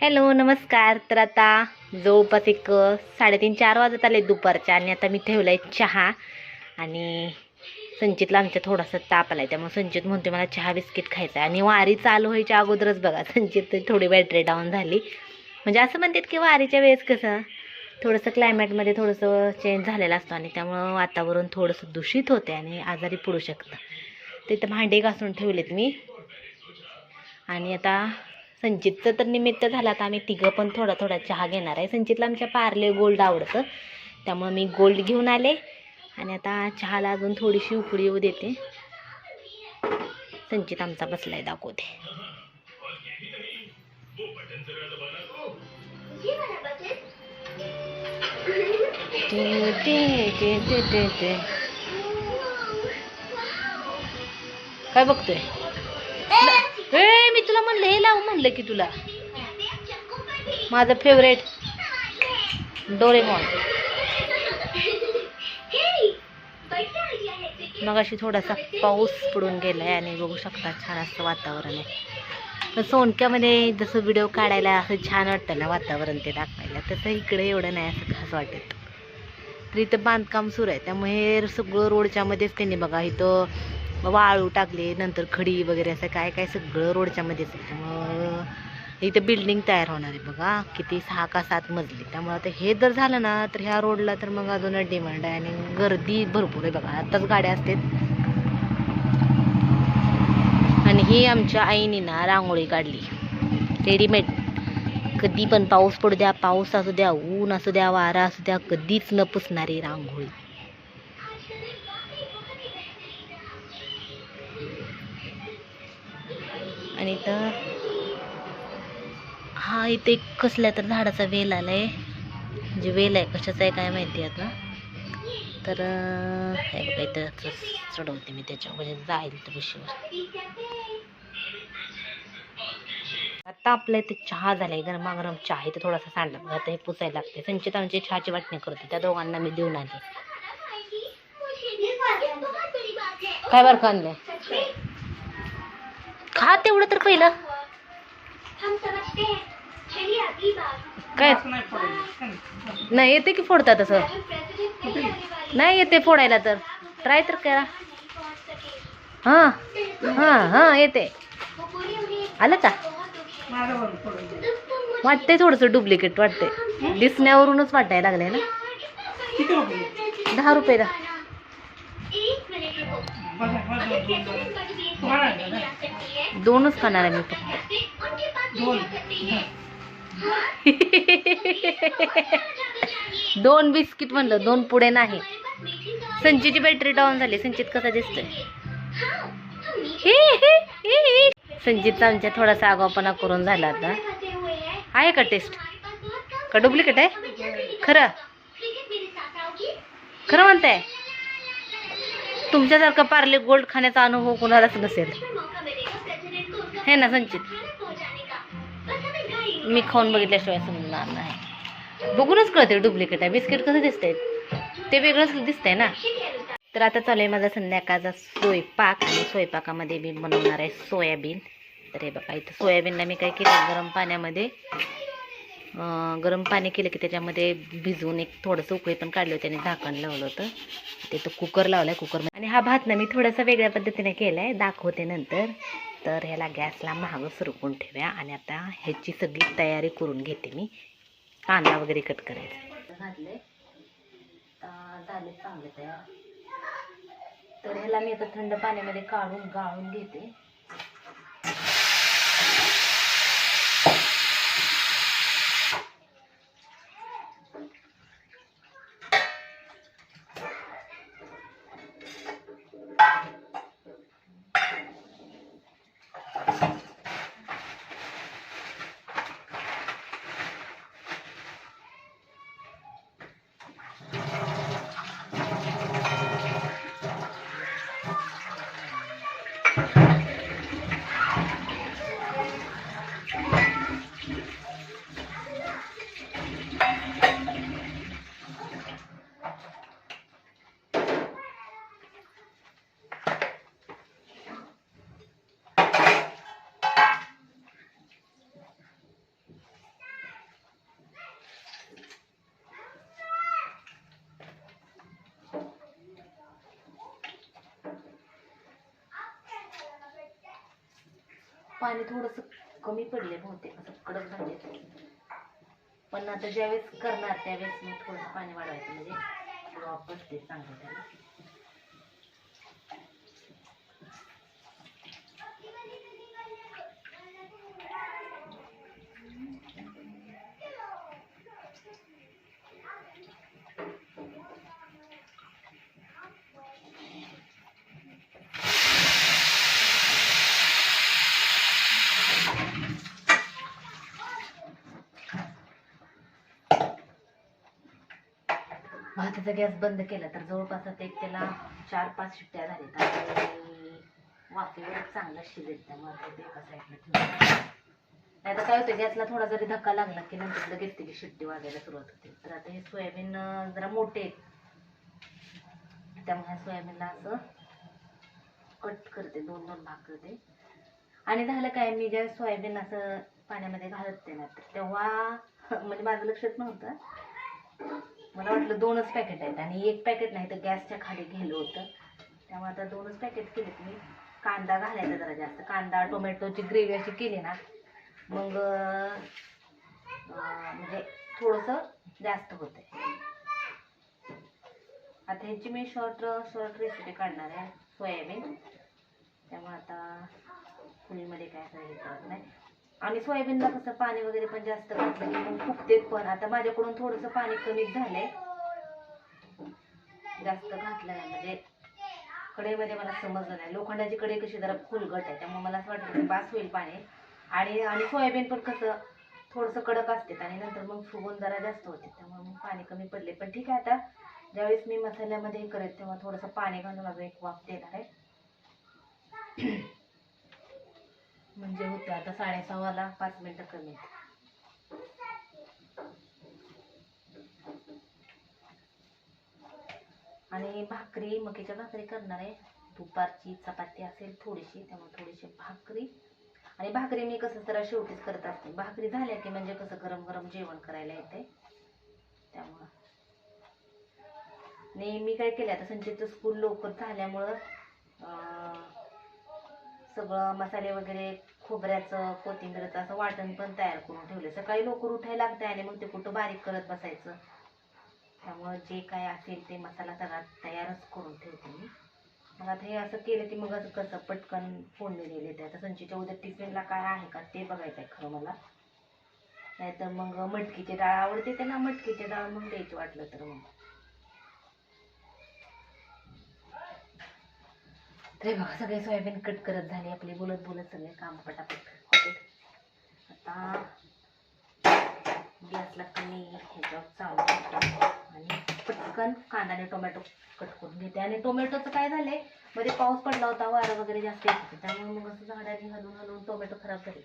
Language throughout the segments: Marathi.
हॅलो नमस्कार. तर आता जवळपास एक साडेतीन चार वाजत आले दुपारच्या आणि आता मी ठेवला आहे चहा आणि संचितला आमच्या थोडासा ताप आला आहे त्यामुळे संचित म्हणते मला चहा बिस्किट खायचं आहे आणि वारी चालू व्हायच्या अगोदरच बघा संचित थोडी बॅटरी डाऊन झाली. म्हणजे असं म्हणतात की वारीच्या वेळेस कसं थोडंसं क्लायमेटमध्ये थोडंसं चेंज झालेलं असतं आणि त्यामुळं वातावरण थोडंसं दूषित होते आणि आजारी पडू शकतं. तिथं भांडे घासून ठेवलेत मी. आणि आता संचितचं तर निमित्त झालं. आता आम्ही तिघं पण थोडा थोडा चहा घेणार आहे. संचितला आमच्या पार्ले गोल्ड आवडतं. त्यामुळं मी गोल्ड घेऊन आले. आणि आता चहाला अजून थोडीशी उकळी येऊ देते. संचित आमचा बसलाय दाखवते. काय बघतोय? तुला म्हणलं हे लाव म्हणलं की तुला. माझं फेवरेट डोरेमॉन मग अशी थोडासा पाऊस पडून गेलाय आणि बघू शकता छान असं वातावरण आहे. तर सोनक्यामध्ये जसं व्हिडिओ काढायला असं छान वाटतं ना वातावरण ते दाखवायला तसं इकडे एवढं नाही असं खास वाटत. तर इथं बांधकाम सुरू आहे त्यामुळे हे सगळं रोडच्यामध्येच त्यांनी बघा इथं वाळू टाकले नंतर खडी वगैरे असं काय काय सगळं रोडच्या मध्येच. इथं बिल्डिंग तयार होणार आहे बघा. किती सहा का सात मजली. त्यामुळं आता हे जर झालं ना तर ह्या रोडला तर मग अजूनच डिमांड आहे आणि गर्दी भरपूर आहे बघा. आत्ताच गाड्या असतात आणि ही आमच्या आईने ना रांगोळी काढली. रेडीमेड कधी पण पाऊस पडू द्या पाऊस असू द्या ऊन असू द्या वारा असू द्या कधीच न पुसणारी रांगोळी. आणि इथं हा इथे कसल्या तर झाडाचा वेल आला आहे म्हणजे वेल आहे कशाचा आहे काय माहिती आता. तर हे बघा इथं चढवते मी त्याच्या म्हणजे जाईल तर बशीवर. आता आपल्या इथे चहा झालाय गरमागरम चहा. इथे थोडासा सांडला बघा आता हे पुसायला लागते संचित आमची चहाची वाटणी करते त्या दोघांना मी देऊन आले. काय बरं का आणलं खा तेवढं तर पहिलं. काय? नाही येते की फोडता तसं? नाही येते फोडायला तर. ट्राय तर करा. हां हां हां येते. आलं का? वाटते थोडंसं डुप्लिकेट वाटते दिसण्यावरूनच वाटायला लागलंय ना? दहा रुपये दा दोनच खाणार आहे मी फक्त. दोन. बिस्किट म्हणलं दोन पुढे नाही. संचितची बॅटरी डाऊन झाली. संचित कसा दिसतोय. संचितचा आमच्या थोडासा आगावपणा करून झाला आता. आहे का टेस्ट का डुप्लिकेट आहे? खरं? खरं म्हणताय? तुमच्यासारखं पार्ले गोल्ड खाण्याचा अनुभव कोणालाच नसेल. हे ना संचित. मी खाऊन बघितल्याशिवाय समजणार नाही. बघूनच कळते डुप्लिकेट आहे. बिस्किट कसं दिसतंय? ते वेगळंच दिसतंय ना. तर आता चालू आहे माझा संध्याकाळचा स्वयंपाक आणि स्वयंपाकामध्ये मी बनवणार आहे सोयाबीन. तर हे बघा इथं सोयाबीनला मी काय केलं? गरम पाण्यामध्ये गरम पाणी केलं की त्याच्यामध्ये भिजवून एक थोडंसं उकळी पण काढली होती आणि झाकण लावलं होतं. ते तर कुकर लावलं आहे कुकरमध्ये आणि हा भात ना मी थोडासा वेगळ्या पद्धतीने केला आहे दाखवते नंतर. तर ह्याला गॅसला महाग सुरकून ठेव्या आणि आता ह्याची सगळी तयारी करून घेते मी. कांदा वगैरे कट करायचा. घातले झाले चांगले तयार. तर ह्याला मी आता थंड पाण्यामध्ये काढून गाळून घेते. पाणी थोडंसं कमी पडले बहुतेक असं कडक झाले पण आता ज्यावेळेस करणार त्यावेळेस मी थोडंसं पाणी वाढवायचं म्हणजे वापस ते चांगलं त्याला. भाताचा गॅस बंद केला तर जवळपास आता एक त्याला चार पाच शिट्ट्या झाल्या आणि वाफेवरच चांगलं शिजेल त्यामुळे ते एका साईडला ठेवून. नाही तर काय होतं गॅसला थोडा जरी धक्का लागला की नंतर लगेच त्याची शिट्टी वाजायला सुरुवात होते. तर आता हे सोयाबीन जरा मोठे आहेत. त्यामुळे सोयाबीनला असं कट करते दोन दोन भाग करते. आणि झालं काय मी ज्या सोयाबीन असं पाण्यामध्ये घालत ते ना तर तेव्हा म्हणजे माझं लक्षात नव्हतं. मला वाटलं दोनच पॅकेट आहेत आणि एक पॅकेट नाही तर गॅसच्या खाली गेलं होतं. त्यामुळे आता दोनच पॅकेट केलेत मी. कांदा घालायचा जरा जास्त. कांदा टोमॅटोची ग्रेव्ही अशी केली ना मग म्हणजे थोडंसं जास्त होतंय. आता ह्याची मी शॉर्ट शॉर्ट रेसिपी काढणार आहे सोयाबीन त्यामुळे आता फुलीमध्ये काय करायचं हे करत नाही. आणि सोयाबीनला कसं पाणी वगैरे पण जास्त घातलं की मग पण. आता माझ्याकडून थोडंसं पाणी कमीच झालंय. जास्त घातलं नाही म्हणजे कढईमध्ये मला समजलं नाही. लोखंडाची कढई कशी जरा फुलगट आहे त्यामुळे मला असं वाटतं की बास होईल पाणी. आणि आणि सोयाबीन पण कसं थोडंसं कडक असते आणि नंतर मग फुगून जरा जास्त होते त्यामुळे मग पाणी कमी पडले. पण ठीक आहे आता ज्यावेळेस मी मसाल्यामध्ये हे करेल तेव्हा थोडंसं पाणी घालून अजून एक वाफ देणार आहे. म्हणजे होते आता साडेसहाला पाच मिनटं कमी आहेत. आणि भाकरी मकीच्या भाकरी करणार आहे. दुपारची चपाती असेल थोडीशी त्यामुळे थोडीशी भाकरी. आणि भाकरी मी कसं जरा शेवटीच करत असते. भाकरी झाल्या की म्हणजे कसं गरम गरम जेवण करायला येते. त्यामुळं. आणि मी काय केलं आता संचितचं स्कूल लवकर झाल्यामुळं सगळं मसाले वगैरे खोबऱ्याचं कोथिंबीरचं असं वाटण पण तयार करून ठेवले सकाळी लवकर उठायला लागते आणि मग ते कुठं बारीक करत बसायचं. त्यामुळं जे काय असेल ते मसाला सगळा तयारच करून ठेवते मी. मग आता हे असं केलं की मग असं कसं पटकन फोडणी दिली ते आता संचीच्या उद्या टिफिनला काय आहे का ते बघायचं आहे खरं मला. नाहीतर मग मटकीची डाळ आवडते त्यांना मटकीची डाळ मग द्यायची वाटलं तर मग. अरे बघा सगळे सोयाबीन कट करत झाले आपले बोलत बोलत सगळे काम पटापट होते. आता गॅसला कमी ह्याच्यावर चालू आणि पटकन कांदा आणि टोमॅटो कट करून घेते. आणि टोमॅटोचं काय झालंयमध्ये पाऊस पडला होता वारं वगैरे जास्त येत होते. त्यामुळे मग असं झाडाने हलवून हलवून टोमॅटो खराब झाले.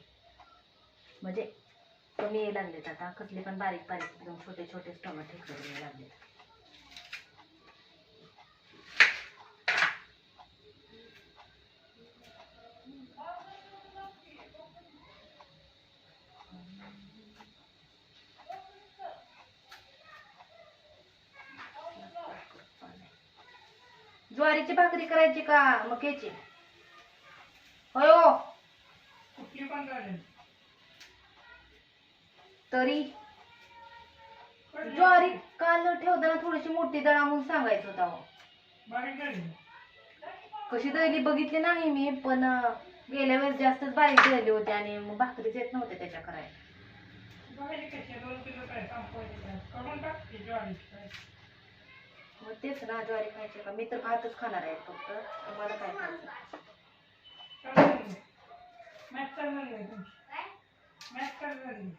म्हणजे कमी यायला लागलेत आता. कसले पण बारीक बारीक एकदम छोटे छोटेच टोमॅटो करून यायला लागलेत. ज्वारीची भाकरी करायची का? मक्याची होय हो. कुठली पण चालेल तरी. ज्वारी काल ठेवताना थोडीशी मोठी दळा म्हणून सांगायचं होता हो बारीक झाली कशी दळली बघितली नाही मी पण गेल्या वेळेस जास्तच बारीक दळली होती आणि मग भाकरीच येत नव्हते त्याच्या करायला. बघायची कशी दोन किलो काय संपवायची काय करून टाकते ज्वारीची. काय मग तेच ना ज्वारी खायची का? मी तर भातच खाणार आहे फक्त. तुम्हाला काय खायचं? चालू मॅच चालू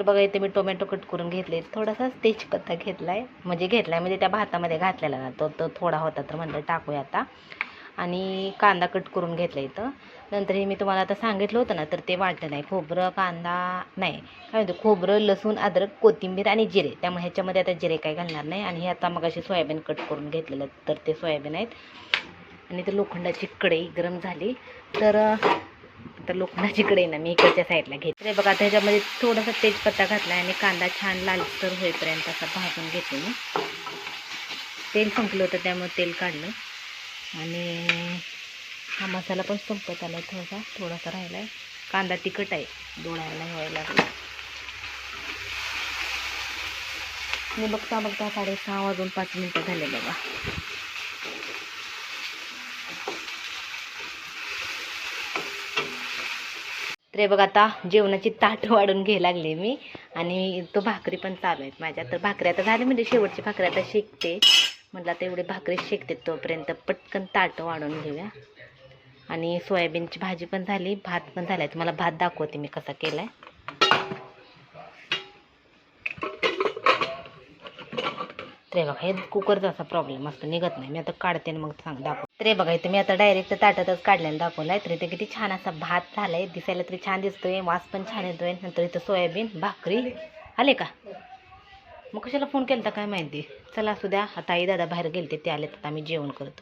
तर बघा इथे मी टोमॅटो कट करून घेतले. थोडासाच तेजपत्ता घेतला आहे म्हणजे घेतला आहे म्हणजे त्या भातामध्ये घातलेला ना तो तो थोडा होता तर म्हणलं टाकूया आता. आणि कांदा कट करून घेतला इथं. नंतर हे मी तुम्हाला आता सांगितलं होतं ना तर ते वाटलं नाही. खोबरं कांदा नाही. काय म्हणतो खोबरं लसूण अद्रक कोथिंबीर आणि जिरे. त्यामुळे ह्याच्यामध्ये आता जिरे काय घालणार नाही. आणि हे आता मग असे सोयाबीन कट करून घेतलेलं तर ते सोयाबीन आहेत. आणि ते लोखंडाची कढई गरम झाली. तर तर लोखंडाची ना मी इकडच्या साईडला घेतले बघा आता ह्याच्यामध्ये थोडासा तेजपत्ता घातला आणि कांदा छान लालसर होईपर्यंत असा भाजून घेते मी. तेल संपलं होतं त्यामुळे तेल काढलं. आणि हा मसाला पण संपत आला थोडासा थोडासा राहिला आहे कांदा तिखट आहे डोळ्याला व्हायला लागला. मी बघता बघता साडेसहा वाजून पाच मिनटं झाले बघा. तर बघ आता जेवणाची ताट वाढून घ्यायला लागले मी आणि तो भाकरी पण चालू आहेत माझ्या. तर भाकरी आता झाली म्हणजे शेवटची भाकरी आता शेकते. म्हटलं आता एवढी भाकरी शेकते तोपर्यंत पटकन ताट वाढून घेऊया. आणि सोयाबीनची भाजी पण झाली भात पण झाला. आहे तुम्हाला भात दाखवते मी कसा केला आहे तर बघा हे कुकरचा असा प्रॉब्लेम असतो निघत नाही. मी आता काढते आणि मग सांग दाखव. तर हे बघा इथं मी आता डायरेक्ट ताटातच काढलेला दाखवला आहे तर इथे किती छान असा भात झालाय. दिसायला तरी छान दिसतोय. वास पण छान येतोय. नंतर इथं सोयाबीन भाकरी. आले का? मग कशाला फोन केला काय माहिती? चला असू द्या. आता आई दादा बाहेर गेले ते आले तर आम्ही जेवण करतो.